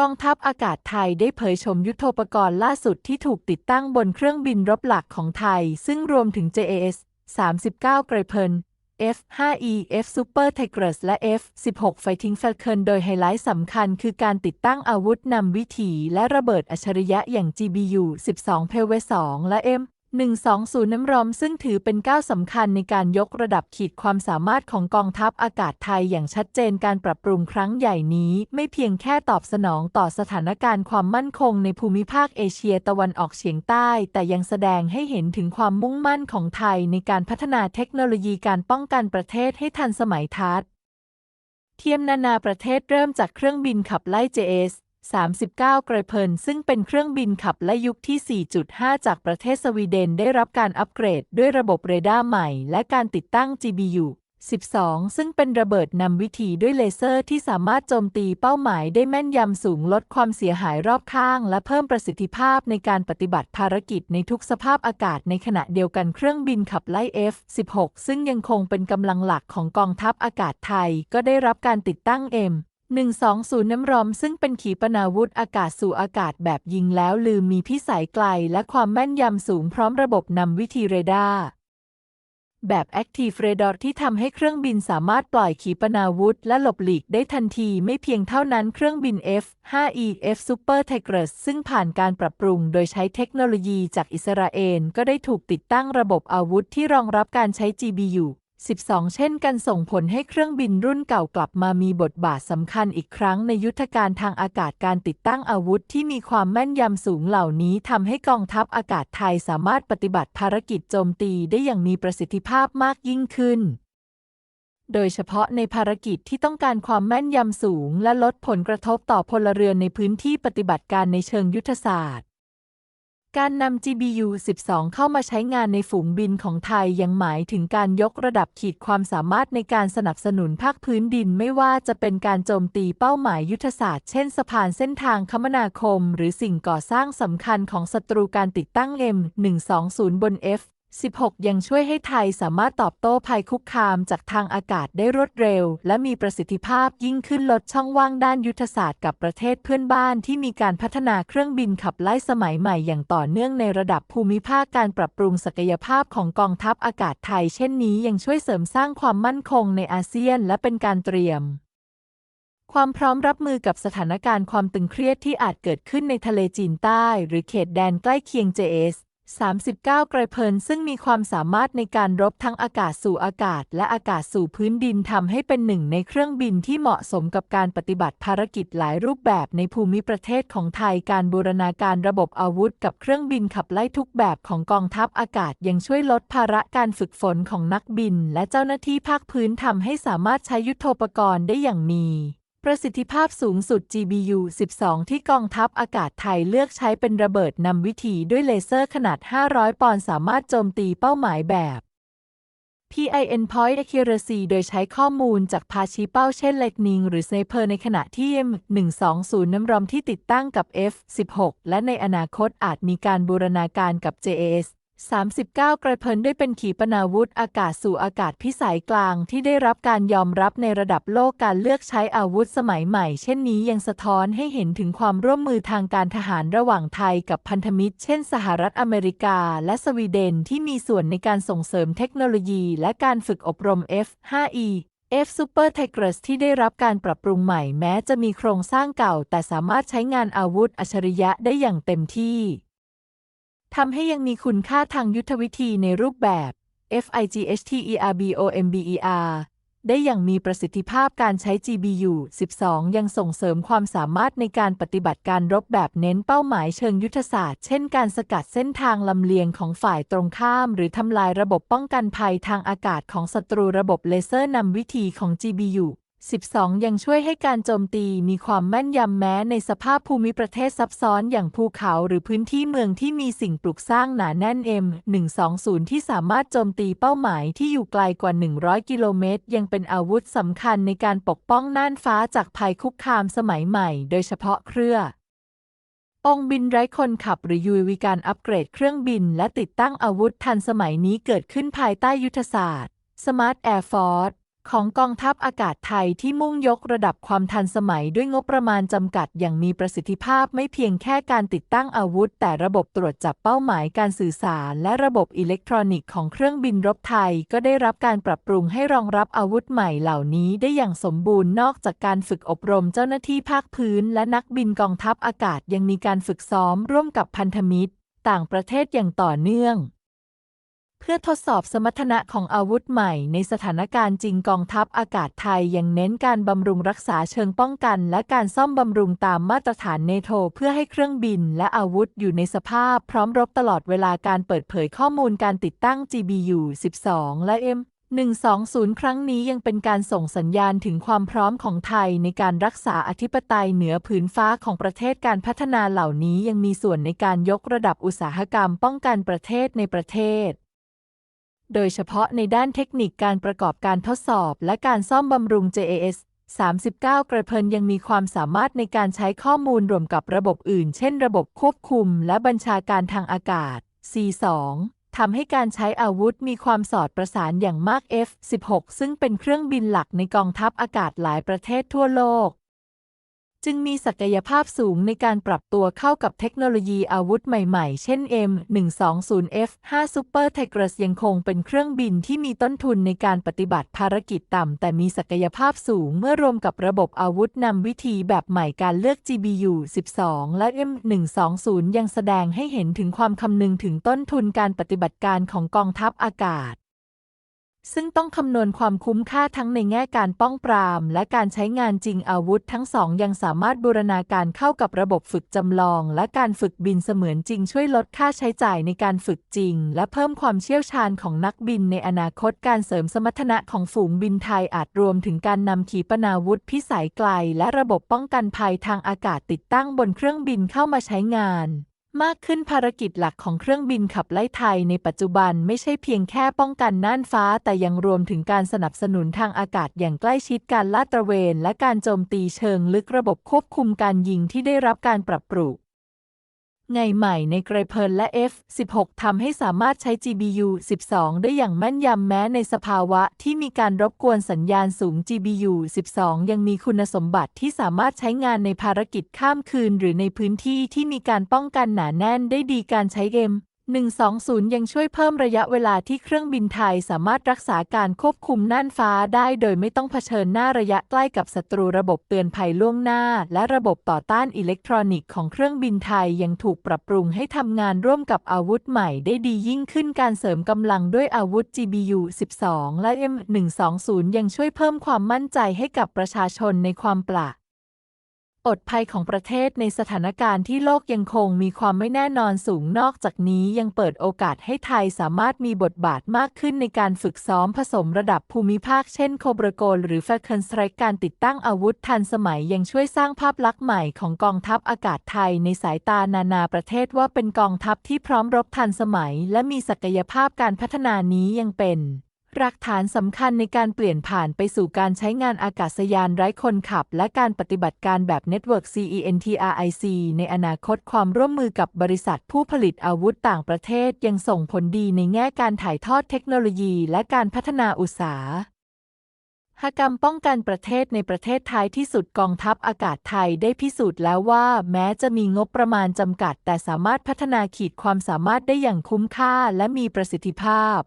กองทัพอากาศไทยได้เผยชมยุทโธปกรณ์ล่าสุดที่ถูกติดตั้งบนเครื่องบินรบหลักของไทย ซึ่งรวมถึง JAS 39 Gripen F5E F Super Tigris และ F16 Fighting Falcon โดยไฮไลท์สำคัญคือการติดตั้งอาวุธนำวิถีและระเบิดอัจฉริยะอย่าง GBU 12 p e l w e 2และ M 120 น้ำร้อมซึ่งถือเป็นก้าวสำคัญในการยกระดับขีดความสามารถของกองทัพอากาศไทยอย่างชัดเจนการปรับปรุงครั้งใหญ่นี้ ไม่เพียงแค่ตอบสนองต่อสถานการณ์ความมั่นคงในภูมิภาคเอเชียตะวันออกเฉียงใต้ แต่ยังแสดงให้เห็นถึงความมุ่งมั่นของไทยในการพัฒนาเทคโนโลยีการป้องกันประเทศให้ทันสมัยทัดเทียมนานาประเทศเริ่มจากเครื่องบินขับไล่ JS 39ไกรเพลินซึ่งเป็นเครื่องบินขับและยุคที่ 4.5 จากประเทศสวีเดนได้รับการอัปเกรดด้วยระบบเรดาร์ใหม่ และการติดตั้ง GBU 12 ซึ่งเป็นระเบิดนำวิธีด้วยเลเซอร์ที่สามารถโจมตีเป้าหมายได้แม่นยำสูงลดความเสียหายรอบข้าง และเพิ่มประสิทธิภาพในการปฏิบัติภารกิจในทุกสภาพอากาศในขณะเดียวกันเครื่องบินขับไล่ F16 ซึ่งยังคงเป็นกำลังหลักของกองทัพอากาศไทย ก็ได้รับการติดตั้ง M 120 น้ำร้อมซึ่งเป็นขีปนาวุธอากาศสู่อากาศแบบยิงแล้วลืมมีพิสัยไกลและความแม่นยำสูงพร้อมระบบนำวิธีเรดาร์แบบ Active Radar ที่ทำให้เครื่องบินสามารถปล่อยขีปนาวุธและหลบหลีกได้ทันทีไม่เพียงเท่านั้นเครื่องบิน F-5E F Super Tigris ซึ่งผ่านการปรับปรุงโดยใช้เทคโนโลยีจากอิสราเอลก็ได้ถูกติดตั้งระบบอาวุธที่รองรับการใช้ GBU 12 เช่นกันส่งผลให้เครื่องบินรุ่นเก่ากลับมามีบทบาทสำคัญอีกครั้งในยุทธการทางอากาศการติดตั้งอาวุธที่มีความแม่นยำสูงเหล่านี้ทำให้กองทัพอากาศไทยสามารถปฏิบัติภารกิจโจมตีได้อย่างมีประสิทธิภาพมากยิ่งขึ้น โดยเฉพาะในภารกิจที่ต้องการความแม่นยำสูงและลดผลกระทบต่อพลเรือนในพื้นที่ปฏิบัติการในเชิงยุทธศาสตร์ การนำ GBU 12 เข้ามาใช้งานในฝูงบินของไทยยังหมายถึงการยกระดับขีดความสามารถในการสนับสนุนภาคพื้นดินไม่ว่าจะเป็นการโจมตีเป้าหมายยุทธศาสตร์เช่นสะพานเส้นทางคมนาคม หรือสิ่งก่อสร้างสำคัญของศัตรูการติดตั้ง M120 บน F 16 ยังช่วยให้ไทยสามารถตอบโต้ภัยคุกคามจากทางอากาศได้รวดเร็ว และมีประสิทธิภาพยิ่งขึ้นลดช่องว่างด้านยุทธศาสตร์กับประเทศเพื่อนบ้านที่มีการพัฒนาเครื่องบินขับไล่สมัยใหม่อย่างต่อเนื่องในระดับภูมิภาคการปรับปรุงศักยภาพของกองทัพอากาศไทย เช่นนี้ยังช่วยเสริมสร้างความมั่นคงในอาเซียน และเป็นการเตรียมความพร้อมรับมือกับสถานการณ์ความตึงเครียดที่อาจเกิดขึ้นในทะเลจีนใต้ หรือเขตแดนใกล้เคียง JS 39 ไกรเพลินซึ่งมีความสามารถในการรบทั้งอากาศสู่อากาศ และอากาศสู่พื้นดินทำให้เป็นหนึ่งในเครื่องบินที่เหมาะสมกับการปฏิบัติภารกิจหลายรูปแบบในภูมิประเทศของไทยการบูรณาการระบบอาวุธกับเครื่องบินขับไล่ทุกแบบของกองทัพอากาศยังช่วยลดภาระการฝึกฝนของนักบิน และเจ้าหน้าที่ภาคพื้นทำให้สามารถใช้ยุทโธปกรณ์ได้อย่างมี ประสิทธิภาพสูงสุด GBU 12 ที่กองทัพอากาศไทยเลือกใช้เป็นระเบิดนำวิธีด้วยเลเซอร์ขนาด 500 ปอนด์สามารถโจมตีเป้าหมายแบบ PIN Point Accuracy โดยใช้ข้อมูลจากพาชีเป้าเช่น Lightning หรือ Sniper ในขณะที่ M120 น้ำรอมที่ติดตั้งกับ F16 และในอนาคตอาจมีการบูรณาการกับ JAS 39 กระเพินด้เป็นขีปนาวุธอากาศสู่อากาศพิสัยกลางที่ได้รับการยอมรับในระดับโลกการเลือกใช้อาวุธสมัยใหม่ เช่นนี้ยังสะท้อนให้เห็นถึงความร่วมมือทางการทหารระหว่างไทยกับพันธมิตร เช่น สหรัฐอเมริกา และสวีเดนที่มีส่วนในการส่งเสริมเทคโนโลยี และการฝึกอบรม F5E F Super Tigris ที่ได้รับการปรับปรุงใหม่แม้จะมีโครงสร้างเก่า แต่สามารถใช้งานอาวุธอัจฉริยะได้อย่างเต็มที่ ทำให้ยังมีคุณค่าทางยุทธวิธีในรูปแบบ FIGHTERBOMBER ได้อย่างมีประสิทธิภาพการใช้ GBU 12 ยังส่งเสริมความสามารถในการปฏิบัติการรบแบบเน้นเป้าหมายเชิงยุทธศาสตร์ เช่นการสกัดเส้นทางลำเลียงของฝ่ายตรงข้าม หรือทำลายระบบป้องกันภัยทางอากาศของศัตรูระบบเลเซอร์นำวิธีของ GBU 12 ยังช่วยให้การโจมตีมีความแม่นยำแม้ในสภาพภูมิประเทศซับซ้อนอย่างภูเขาหรือพื้นที่เมืองที่มีสิ่งปลูกสร้างหนาแน่น M120 ที่สามารถโจมตีเป้าหมายที่อยู่ไกลกว่า 100 กิโลเมตร ยังเป็นอาวุธสำคัญในการปกป้องน่านฟ้าจากภัยคุกคามสมัยใหม่ โดยเฉพาะเครือองบินไร้คนขับหรือ UAV การอัปเกรดเครื่องบินและติดตั้งอาวุธทันสมัยนี้เกิดขึ้นภายใต้ยุทธศาสตร์ Smart Air Force ของกองทัพอากาศไทยที่มุ่งยกระดับความทันสมัยด้วยงบประมาณจำกัดอย่างมีประสิทธิภาพไม่เพียงแค่การติดตั้งอาวุธ แต่ระบบตรวจจับเป้าหมายการสื่อสาร และระบบอิเล็กทรอนิกส์ของเครื่องบินรบไทย ก็ได้รับการปรับปรุงให้รองรับอาวุธใหม่เหล่านี้ได้อย่างสมบูรณ์นอกจากการฝึกอบรมเจ้าหน้าที่ภาคพื้น และนักบินกองทัพอากาศยังมีการฝึกซ้อมร่วมกับพันธมิตร ต่างประเทศอย่างต่อเนื่อง เพื่อทดสอบสมรรถนะของอาวุธใหม่ในสถานการณ์จริงกองทัพอากาศไทยยังเน้นการบำรุงรักษาเชิงป้องกัน และการซ่อมบำรุงตามมาตรฐานเนโธเพื่อให้เครื่องบินและอาวุธอยู่ในสภาพพร้อมรบตลอดเวลาการเปิดเผยข้อมูลการติดตั้ง GBU 12 และ M 120 ครั้งนี้ยังเป็นการส่งสัญญาณถึงความพร้อมของไทยในการรักษาอธิปไตยเหนือผืนฟ้าของประเทศการพัฒนาเหล่านี้ยังมีส่วนในการยกระดับอุตสาหกรรมป้องกันประเทศในประเทศ โดยเฉพาะในด้านเทคนิคการประกอบการทดสอบ และการซ่อมบำรุง JAS 39 กระเพลินยังมีความสามารถในการใช้ข้อมูลรวมกับระบบอื่น เช่น ระบบควบคุม และบัญชาการทางอากาศ C2 ทำให้การใช้อาวุธมีความสอดประสานอย่างมาก F-16 ซึ่งเป็นเครื่องบินหลักในกองทัพอากาศหลายประเทศทั่วโลก จึงมีศักยภาพสูงในการปรับตัวเข้ากับเทคโนโลยีอาวุธใหม่ๆ เช่น M120F5 Super Tigris ยังคงเป็นเครื่องบินที่มีต้นทุนในการปฏิบัติภารกิจต่ำ แต่มีศักยภาพสูงเมื่อรวมกับระบบอาวุธนำวิธีแบบใหม่การเลือก GBU 12 และ M120 ยังแสดงให้เห็นถึงความคำนึงถึงต้นทุนการปฏิบัติการของกองทัพอากาศ ซึ่งต้องคำนวณความคุ้มค่าทั้งในแง่การป้องปราม และการใช้งานจริงอาวุธทั้งสองยังสามารถบูรณาการเข้ากับระบบฝึกจำลอง และการฝึกบินเสมือนจริงช่วยลดค่าใช้จ่ายในการฝึกจริง และเพิ่มความเชี่ยวชาญของนักบินในอนาคตการเสริมสมรรถนะของฝูงบินไทยอาจรวมถึงการนำขีปนาวุธพิสัยไกล และระบบป้องกันภัยทางอากาศติดตั้งบนเครื่องบินเข้ามาใช้งาน มากขึ้นภารกิจหลักของเครื่องบินขับไล่ไทยในปัจจุบันไม่ใช่เพียงแค่ป้องกันน่านฟ้า แต่ยังรวมถึงการสนับสนุนทางอากาศอย่างใกล้ชิดการลาดตระเวน และการโจมตีเชิงลึกระบบควบคุมการยิงที่ได้รับการปรับปรุง ไงใหม่ในไกรเพลินและ F16 ทำให้สามารถใช้ GBU 12 ได้อย่างแม่นยำแม้ในสภาวะที่มีการรบกวนสัญญาณสูง GBU 12 ยังมีคุณสมบัติที่สามารถใช้งานในภารกิจข้ามคืน หรือในพื้นที่ที่มีการป้องกันหนาแน่นได้ดีการใช้เกม 120 ยังช่วยเพิ่มระยะเวลาที่เครื่องบินไทยสามารถรักษาการควบคุมน่านฟ้าได้โดยไม่ต้องเผชิญหน้าระยะใกล้กับศัตรูระบบเตือนภัยล่วงหน้า และระบบต่อต้านอิเล็กทรอนิกส์ของเครื่องบินไทยยังถูกปรับปรุงให้ทำงานร่วมกับอาวุธใหม่ได้ดียิ่งขึ้นการเสริมกำลังด้วยอาวุธ GBU 12 และ M120 ยังช่วยเพิ่มความมั่นใจให้กับประชาชนในความปลา อดภัยของประเทศในสถานการณ์ที่โลกยังคงมีความไม่แน่นอนสูงนอกจากนี้ยังเปิดโอกาสให้ไทยสามารถมีบทบาทมากขึ้นในการฝึกซ้อมผสมระดับภูมิภาคเช่นโคบรโกลหรือ Falcon Strike การติดตั้งอาวุธทันสมัยยังช่วยสร้างภาพลักษณ์ใหม่ของกองทัพอากาศไทยในสายตานานาประเทศว่าเป็นกองทัพที่พร้อมรบทันสมัย และมีศักยภาพการพัฒนานี้ยังเป็น หลักฐานสำคัญในการเปลี่ยนผ่านไปสู่การใช้งานอากาศยานไร้คนขับ และการปฏิบัติการแบบ Network CENTRIC ในอนาคตความร่วมมือกับบริษัทผู้ผลิตอาวุธต่างประเทศยังส่งผลดีในแง่การถ่ายทอดเทคโนโลยี และการพัฒนาอุตสาหกรรมป้องกันประเทศในประเทศไทยที่สุดกองทัพอากาศไทยได้พิสูจน์แล้วว่า แม้จะมีงบประมาณจำกัด แต่สามารถพัฒนาขีดความสามารถได้อย่างคุ้มค่าและมีประสิทธิภาพ